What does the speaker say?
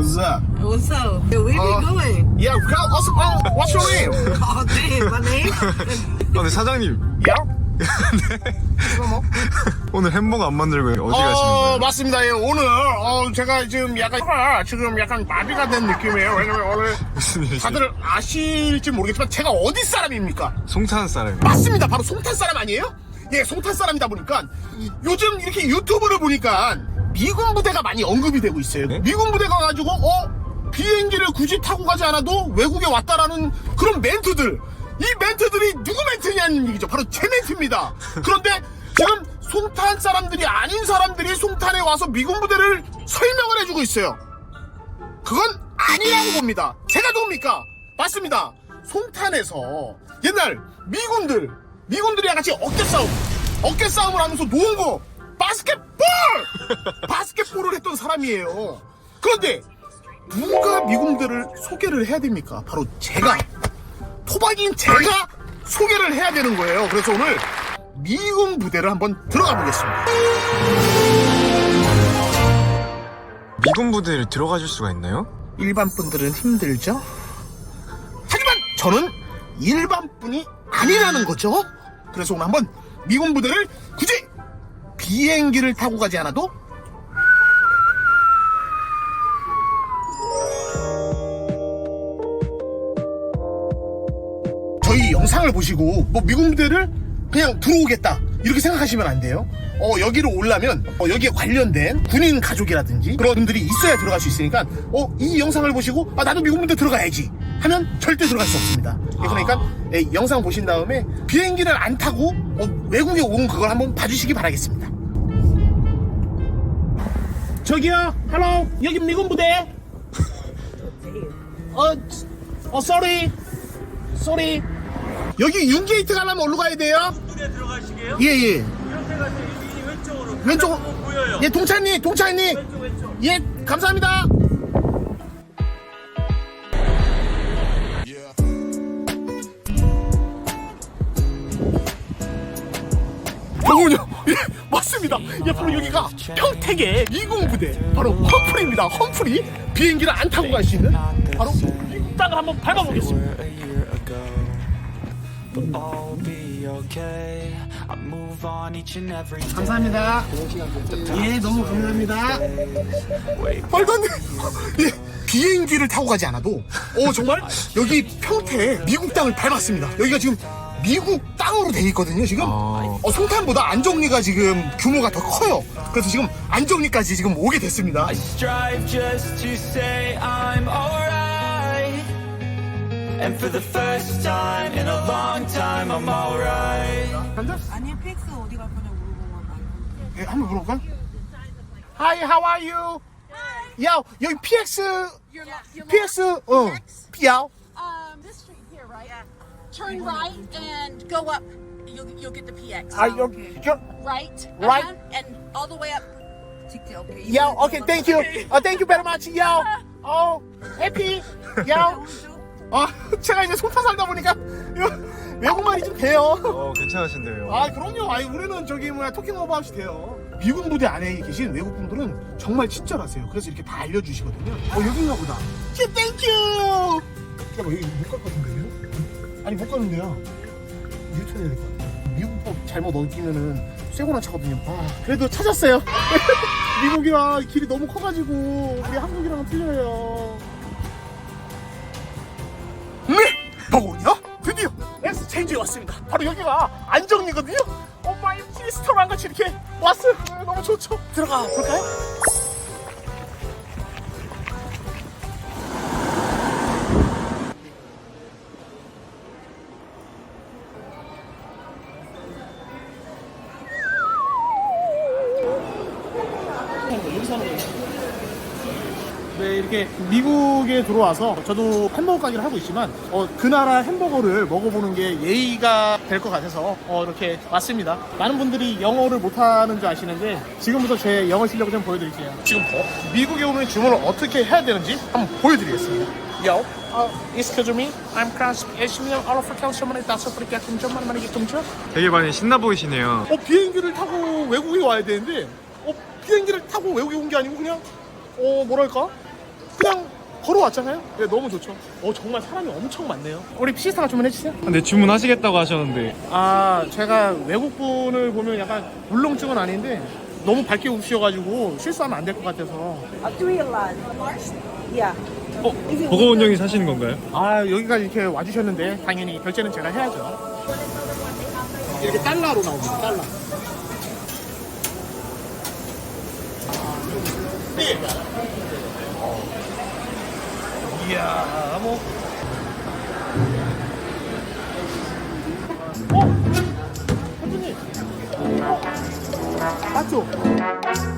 What's up? What's up? Where we Uh, going? Yeah, well, also, oh, what's your name? Oh, damn, my name? 아, 네, 사장님. Yeah? 뭐? 오늘 햄버거 안 만들고 어디 가시는 어, 거예요? 맞습니다. 예, 오늘, 어, 제가 지금 약간, 혀가 지금 약간 마비가 된 느낌이에요. 왜냐면 오늘 무슨 일이세요? 다들 아실지 모르겠지만 제가 어디 사람입니까? 송탄 사람이요. 맞습니다. 바로 송탄 사람 아니에요? 예, 송탄 사람이다 보니까 요즘 이렇게 유튜브를 보니까 미군 부대가 많이 언급이 되고 있어요. 네? 미군 부대가 가지고 어 비행기를 굳이 타고 가지 않아도 외국에 왔다라는 그런 멘트들. 이 멘트들이 누구 멘트냐는 얘기죠. 바로 제 멘트입니다. 그런데 지금 송탄 사람들이 아닌 사람들이 송탄에 와서 미군 부대를 설명을 해주고 있어요. 그건 아니라고 봅니다. 제가 누굽니까? 맞습니다. 송탄에서 옛날 미군들, 미군들이랑 같이 어깨 싸움, 어깨 싸움을 하면서 농구, 바스켓볼! 바스켓볼을 했던 사람이에요. 그런데 누가 미군들을 소개를 해야 됩니까? 바로 제가. 토박이인 제가 소개를 해야 되는 거예요. 그래서 오늘 미군 부대를 한번 들어가 보겠습니다. 미군 부대를 들어가실 수가 있나요? 일반 분들은 힘들죠? 하지만 저는 일반 분이 아니라는 거죠. 그래서 오늘 한번 미군 부대를 굳이 비행기를 타고 가지 않아도 저희 영상을 보시고 뭐 미군 부대를 그냥 들어오겠다 이렇게 생각하시면 안 돼요. 어 여기로 오려면 어, 여기에 관련된 군인 가족이라든지 그런 분들이 있어야 들어갈 수 있으니까 어 이 영상을 보시고 아 나도 부대 들어가야지 하면 절대 들어갈 수 없습니다. 예, 그러니까 예, 영상 보신 다음에 비행기를 안 타고 어, 외국에 온 그걸 한번 봐주시기 바라겠습니다. 저기요, 헬로 여기 미군 부대. 어, 어, sorry, sorry. 여기 윤게이트 가려면 어디로 가야 돼요? 부대 들어가시게요? 예, 예. 이렇게 가세요. 이 왼쪽으로. 왼쪽, 보여요. 예, 동찬님, 동찬님. 왼쪽 왼쪽. 예, 감사합니다. 맞습니다. 예, 바로 여기가 평택의 미군 부대, 바로 험프리입니다. 험프리 비행기를 안 타고 갈 수 있는 바로 미국 땅을 한번 밟아보겠습니다. 감사합니다. 예, 너무 감사합니다. 말도 안 돼. 예, 비행기를 타고 가지 않아도, 어, 정말, 여기 평택 미국 땅을 밟았습니다. 여기가 지금 미국 땅으로 돼 있거든요, 지금. 아. 어, 송탄보다 안정리가 지금 규모가 더 커요. 그래서 지금 안정리까지 지금 오게 됐습니다. Strive just to say I'm alright. And for the first time in a long time, I'm alright. 아니, 픽스 어디 갈 거냐고 물어보면. 예, 한번 물어볼까? Hi, how are you? 야, 여기 PX, PX, 어, 야, Turn right and go up. You'll you'll get the PX. 아, 여기, 저, Right. Right. uh-huh, And all the way up. 직접, 오케이. 야, 오케이, thank you. 어, thank you very much. 야, 어, 해피. 야, 아, 제가 이제 송타 살다 보니까 외국말이 좀 돼요. 어, 괜찮으신데요. 아, 그럼요. 아니, 우리는 저기 뭐야 토킹 오버 합시 돼요. 미군 부대 안에 계신 외국 분들은 정말 친절하세요. 그래서 이렇게 다 알려주시거든요. 어, 여긴가 보다. 예, 땡큐. 잠깐만, 여기 못갈 것 같은데요? 아니, 못 가는데요. 유턴해야 될 것 같아요. 미국법 잘못 엉키면은 쇠고 나 차거든요. 아, 그래도 찾았어요. 미국이랑 길이 너무 커가지고 우리 한국이랑은 틀려요. 네! 버거운요? 드디어 엑스 체인지에 왔습니다. 바로 여기가 안정리거든요. 엄마 이 키리스토랑 같이 이렇게 왔어요. 아, 너무 좋죠. 들어가 볼까요? 네, 이렇게 미국에 들어와서 저도 햄버거 가게를 하고 있지만 어, 그 나라 햄버거를 먹어보는 게 예의가 될 것 같아서 어, 이렇게 왔습니다. 많은 분들이 영어를 못하는 줄 아시는데 지금부터 제 영어 실력을 좀 보여드릴게요. 지금 어, 미국에 오면 주문을 어떻게 해야 되는지 한번 보여드리겠습니다. Yo, uh, excuse me, I'm all of the someone 다섯 프리카 동점 만만하게 동점. 되게 많이 신나 보이시네요. 어 비행기를 타고 외국에 와야 되는데 어 비행기를 타고 외국에 온 게 아니고 그냥 어 뭐랄까 그냥 걸어왔잖아요. 네, 너무 좋죠. 어 정말 사람이 엄청 많네요. 우리 피스타가 주문해 주세요. 근데 주문하시겠다고 하셨는데 아 제가 외국 분을 보면 약간 울렁증은 아닌데 너무 밝게 웃으셔가지고 실수하면 안 될 것 같아서 three a lot. Yeah. 어? 버거운 형이 사시는 건가요? 아 여기까지 이렇게 와주셨는데 당연히 결제는 제가 해야죠 이렇게 달러로 나옵니다 달러 이야 뭐 어? 현준님 어? 맞죠?